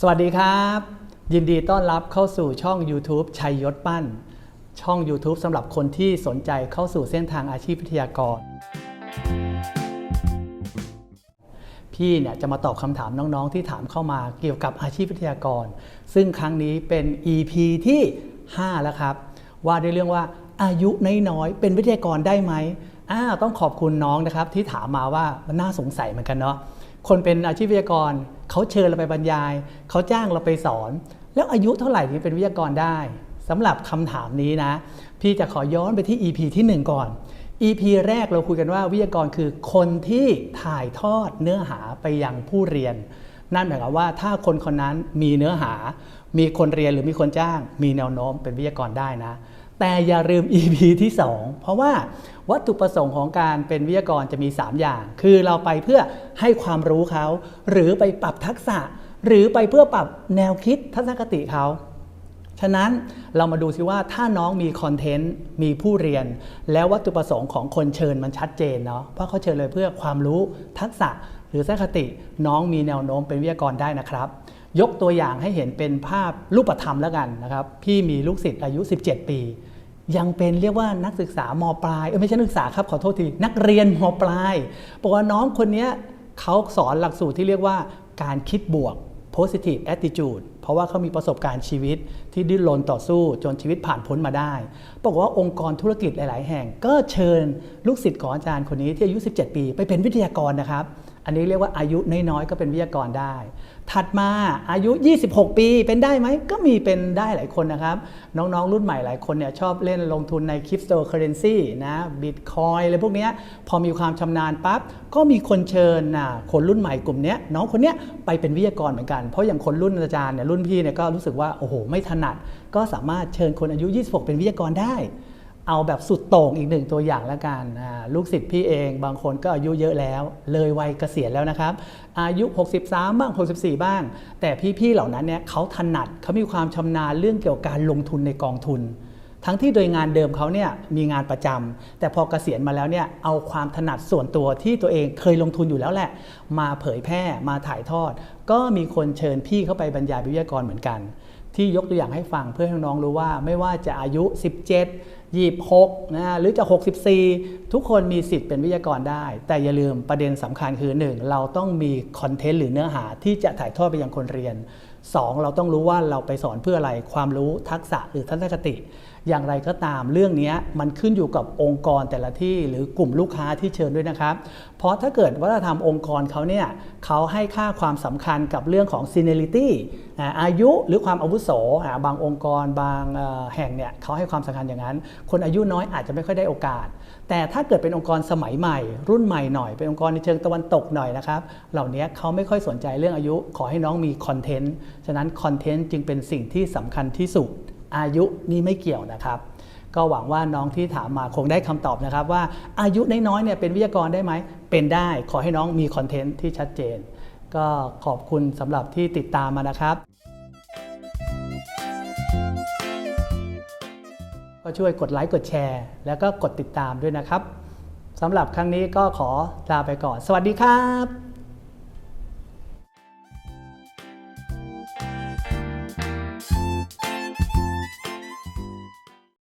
สวัสดีครับ ยินดีต้อนรับเข้าสู่ช่อง YouTube ชัยยศปั้น ช่อง YouTube สำหรับคนที่สนใจเข้าสู่เส้นทางอาชีพวิทยากร พี่เนี่ยจะมาตอบคำถามน้องๆ ที่ถามเข้ามาเกี่ยวกับอาชีพวิทยากร ซึ่งครั้งนี้เป็น EP ที่ 5 แล้วครับ ว่าด้วยเรื่องว่าอายุน้อยๆเป็นวิทยากรได้ไหม อ้าต้องขอบคุณน้องนะครับที่ถามมาว่ามันน่าสงสัยเหมือนกันเนาะคนเป็นอาชีพวิทยากรเขาเชิญเราไปบรรยาย เขาจ้างเราไปสอน แล้วอายุเท่าไหร่ถึงเป็นวิทยากรได้สำหรับคำถามนี้นะ พี่จะขอย้อนไปที่ EP ที่ 1 ก่อน EP แรกเราคุยกันว่าวิทยากรคือคนที่ถ่ายทอดเนื้อหาไปยังผู้เรียน นั่นหมายความว่าถ้าคนคนนั้นมีเนื้อหา มีคนเรียนหรือมีคนจ้าง มีแนวโน้มเป็นวิทยากรได้นะ แต่อย่าลืม EP ที่ 2 เพราะว่าวัตถุประสงค์ของการเป็นวิทยากรจะมี 3 อย่าง คือเราไปเพื่อให้ความรู้เขา หรือไปปรับทักษะ หรือไปเพื่อปรับแนวคิดทัศนคติเขา ฉะนั้นเรามาดูซิว่าถ้าน้องมีคอนเทนต์มีผู้เรียน แล้ววัตถุประสงค์ของคนเชิญมันชัดเจนเนาะเพราะเขาเชิญเลยเพื่อความรู้ทักษะหรือทัศนคติ น้องมีแนวโน้มเป็นวิทยากรได้นะครับ ยกตัวอย่างให้เห็นเป็นภาพรูปธรรมแล้วกันนะครับ พี่มีลูกศิษย์อายุ 17 ปี ยังเป็นเรียกว่านักศึกษามปลายเออไม่ใช่นักศึกษาครับขอโทษทีนักเรียนมปลายบอกว่าน้องคนนี้เขาสอนหลักสูตรที่เรียกว่าการคิดบวก positive attitude เพราะว่าเขามีประสบการณ์ชีวิตที่ดิ้นรนต่อสู้จนชีวิตผ่านพ้นมาได้บอกว่าองค์กรธุรกิจหลาย ๆ แห่ง ก็เชิญลูกศิษย์ของอาจารย์คนนี้ที่อายุ 17 ปี ไปเป็นวิทยากรนะครับ อันนี้เรียกว่าอายุน้อยๆก็เป็นวิทยากรได้ ถัดมาอายุ 26 ปีเป็นได้ไหม ก็มีเป็นได้หลายคนนะครับ น้องๆ รุ่นใหม่หลายคนเนี่ยชอบเล่นลงทุนในคริปโตเคอเรนซีนะบิตคอยอะไรพวกนี้พอมีความชำนาญปั๊บ ก็มีคนเชิญนะคนรุ่นใหม่กลุ่มนี้น้องคนเนี้ยไปเป็นวิทยากรเหมือนกัน เพราะอย่างคนรุ่นอาจารย์เนี่ยรุ่นพี่เนี่ยก็รู้สึกว่าโอ้โหไม่ถนัด ก็สามารถเชิญคนอายุ 26 เป็นวิทยากรได้ เอาแบบสุดโต่งอีกหนึ่งตัวอย่างแล้วกันลูกศิษย์พี่เองบางคนก็อายุเยอะแล้ว เลยวัยเกษียณแล้วนะครับ อายุ 63 บ้าง 64 บ้าง แต่พี่ๆเหล่านั้นเนี่ยเขาถนัดเขามีความชำนาญเรื่องเกี่ยวกับการลงทุนในกองทุน ทั้งที่โดยงานเดิมเขาเนี่ยมีงานประจำแต่พอเกษียณมาแล้วเนี่ยเอาความถนัดส่วนตัวที่ตัวเองเคยลงทุนอยู่แล้วแหละ มาเผยแพร่มาถ่ายทอด ก็มีคนเชิญพี่เข้าไปบรรยายวิทยากรเหมือนกัน ที่ยกตัวอย่างให้ฟังเพื่อให้น้องรู้ว่าไม่ว่าจะอายุ 17 26นะหรือจะ 64 ทุกคนมีสิทธิ์เป็นวิทยากรได้ แต่อย่าลืมประเด็นสำคัญคือ 1. เราต้องมีคอนเทนต์หรือเนื้อหาที่จะถ่ายทอดไปยังคนเรียน 2. เราต้องรู้ว่าเราไปสอนเพื่ออะไรความรู้ทักษะหรือทัศนคติ อย่างไรก็ตามเรื่องนี้มันขึ้นอยู่กับองค์กรแต่ละที่หรือกลุ่มลูกค้าที่เชิญด้วยนะครับ เพราะถ้าเกิดวัฒนธรรมองค์กรเขาเนี่ยเขาให้ค่าความสำคัญกับเรื่องของ seniority อาอายุหรือความอาวุโสบางองค์กรบางแห่งเนี่ยเขาให้ความสำคัญอย่างนั้นคนอายุน้อยอาจจะไม่ค่อยได้โอกาส แต่ถ้าเกิดเป็นองค์กรสมัยใหม่ รุ่นใหม่หน่อย เป็นองค์กรในเชิงตะวันตกหน่อยนะครับ เหล่านี้เขาไม่ค่อยสนใจเรื่องอายุ ขอให้น้องมีคอนเทนต์ ฉะนั้นคอนเทนต์จึงเป็นสิ่งที่สำคัญที่สุด อายุนี่ไม่เกี่ยวนะครับก็หวังว่าน้องที่ถามมาคงได้คำตอบนะครับ ว่าอายุน้อยๆเนี่ยเป็นวิทยากรได้ไหม เป็นได้ขอให้น้องมีคอนเทนต์ที่ชัดเจน ก็ขอบคุณสำหรับที่ติดตามมานะครับ ก็ช่วยกดไลค์กดแชร์ แล้วก็กดติดตามด้วยนะครับสำหรับครั้งนี้ก็ขอลาไปก่อน สวัสดีครับ